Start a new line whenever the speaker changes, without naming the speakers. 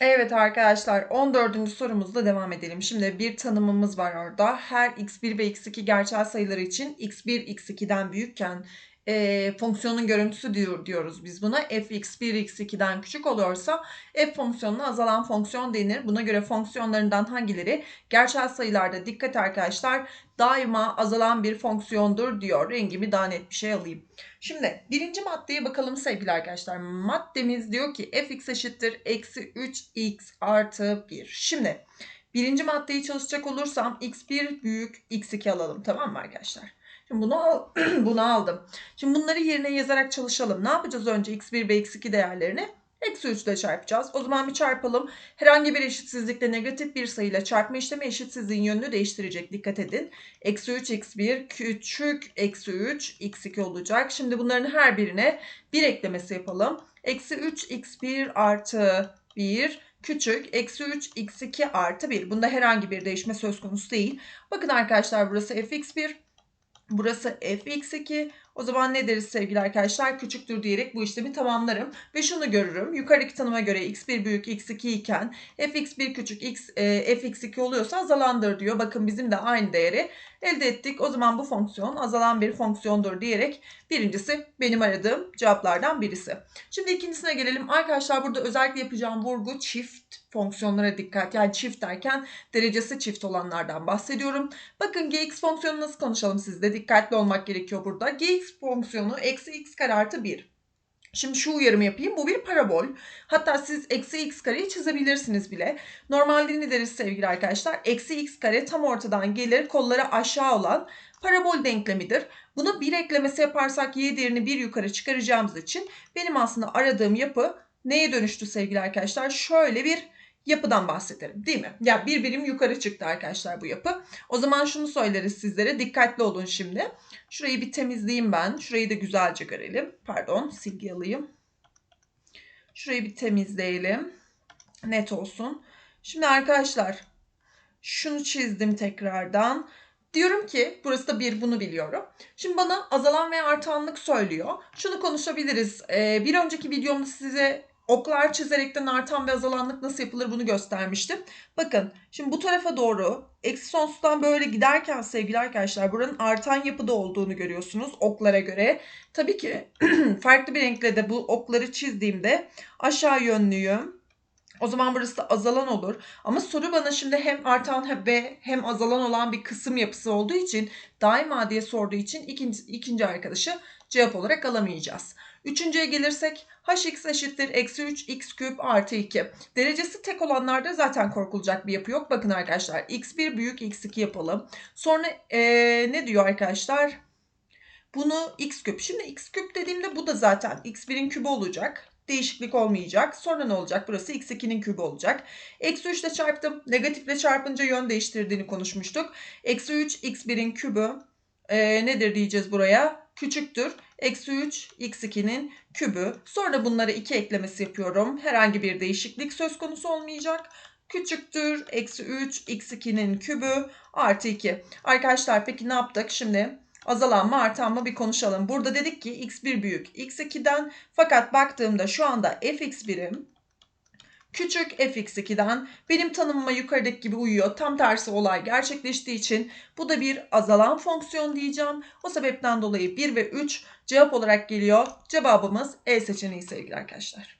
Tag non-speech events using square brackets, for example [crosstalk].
Evet arkadaşlar 14. sorumuzla devam edelim. Şimdi bir tanımımız var orada. Her x1 ve x2 gerçel sayıları için x1 x2'den büyükken e, fonksiyonun görüntüsü diyor, diyoruz biz buna. fx1 x2'den küçük oluyorsa f fonksiyonuna azalan fonksiyon denir. Buna göre fonksiyonlarından hangileri gerçel sayılarda dikkat arkadaşlar daima azalan bir fonksiyondur diyor. Rengimi daha net bir şey alayım. Şimdi birinci maddeye bakalım sevgili arkadaşlar. Maddemiz diyor ki fx eşittir eksi 3x artı 1. Şimdi birinci maddeyi çalışacak olursam x1 büyük x2 alalım tamam mı arkadaşlar? Şimdi bunu, al, [clears throat] bunu aldım. Şimdi bunları yerine yazarak çalışalım. Ne yapacağız önce x1 ve x2 değerlerini? Eksi 3 ile çarpacağız. O zaman bir çarpalım. Herhangi bir eşitsizlikle negatif bir sayıyla çarpma işlemi eşitsizliğin yönünü değiştirecek. Dikkat edin. Eksi 3 x1 küçük eksi 3 x2 olacak. Şimdi bunların her birine bir eklemesi yapalım. Eksi 3 x1 artı 1 küçük eksi 3 x2 artı 1. Bunda herhangi bir değişme söz konusu değil. Bakın arkadaşlar burası fx1. Burası fx2. O zaman ne deriz sevgili arkadaşlar? Küçüktür diyerek bu işlemi tamamlarım. Ve şunu görürüm. Yukarıdaki tanıma göre x1 büyük x2 iken fx1 küçük x, e, fx2 oluyorsa azalandır diyor. Bakın bizim de aynı değeri elde ettik. O zaman bu fonksiyon azalan bir fonksiyondur diyerek birincisi benim aradığım cevaplardan birisi. Şimdi ikincisine gelelim. Arkadaşlar burada özellikle yapacağım vurgu çift fonksiyonlara dikkat. Yani çift derken derecesi çift olanlardan bahsediyorum. Bakın gx fonksiyonu nasıl konuşalım sizde? Dikkatli olmak gerekiyor burada. gx fonksiyonu eksi x kare artı 1. Şimdi şu uyarımı yapayım. Bu bir parabol. Hatta siz eksi x kareyi çizebilirsiniz bile. Normalde ne deriz sevgili arkadaşlar? Eksi x kare tam ortadan gelir kolları aşağı olan parabol denklemidir. Buna bir eklemesi yaparsak y değerini bir yukarı çıkaracağımız için benim aslında aradığım yapı neye dönüştü sevgili arkadaşlar? Şöyle bir yapıdan bahsederim değil mi? Ya bir birim yukarı çıktı arkadaşlar bu yapı. O zaman şunu söyleriz sizlere dikkatli olun şimdi. Şurayı bir temizleyeyim ben. Şurayı da güzelce görelim. Pardon silgi alayım. Şurayı bir temizleyelim. Net olsun. Şimdi arkadaşlar şunu çizdim tekrardan. Diyorum ki burası da bir bunu biliyorum. Şimdi bana azalan ve artanlık söylüyor. Şunu konuşabiliriz. Ee, bir önceki videomda size oklar çizerekten artan ve azalanlık nasıl yapılır bunu göstermiştim. Bakın şimdi bu tarafa doğru eksi sonsuzdan böyle giderken sevgili arkadaşlar buranın artan yapıda olduğunu görüyorsunuz oklara göre. Tabii ki [clears throat] farklı bir renkle de bu okları çizdiğimde aşağı yönlüyüm. O zaman burası azalan olur. Ama soru bana şimdi hem artan ve hem azalan olan bir kısım yapısı olduğu için daima diye sorduğu için ikinci, ikinci arkadaşı cevap olarak alamayacağız. Üçüncüye gelirsek hx eşittir eksi 3 x küp artı 2. Derecesi tek olanlarda zaten korkulacak bir yapı yok. Bakın arkadaşlar x1 büyük x2 yapalım. Sonra ee, ne diyor arkadaşlar? Bunu x küp. Şimdi x küp dediğimde bu da zaten x1'in kübü olacak. Değişiklik olmayacak. Sonra ne olacak? Burası x2'nin kübü olacak. Eksi 3 ile çarptım. Negatifle çarpınca yön değiştirdiğini konuşmuştuk. Eksi 3 x1'in kübü e, nedir diyeceğiz buraya? Küçüktür. Eksi 3 x2'nin kübü. Sonra bunlara 2 eklemesi yapıyorum. Herhangi bir değişiklik söz konusu olmayacak. Küçüktür. Eksi 3 x2'nin kübü artı 2. Arkadaşlar peki ne yaptık? Şimdi azalan mı artan mı bir konuşalım. Burada dedik ki x1 büyük x2'den fakat baktığımda şu anda fx1'im küçük fx2'den benim tanımıma yukarıdaki gibi uyuyor. Tam tersi olay gerçekleştiği için bu da bir azalan fonksiyon diyeceğim. O sebepten dolayı 1 ve 3 cevap olarak geliyor. Cevabımız E seçeneği sevgili arkadaşlar.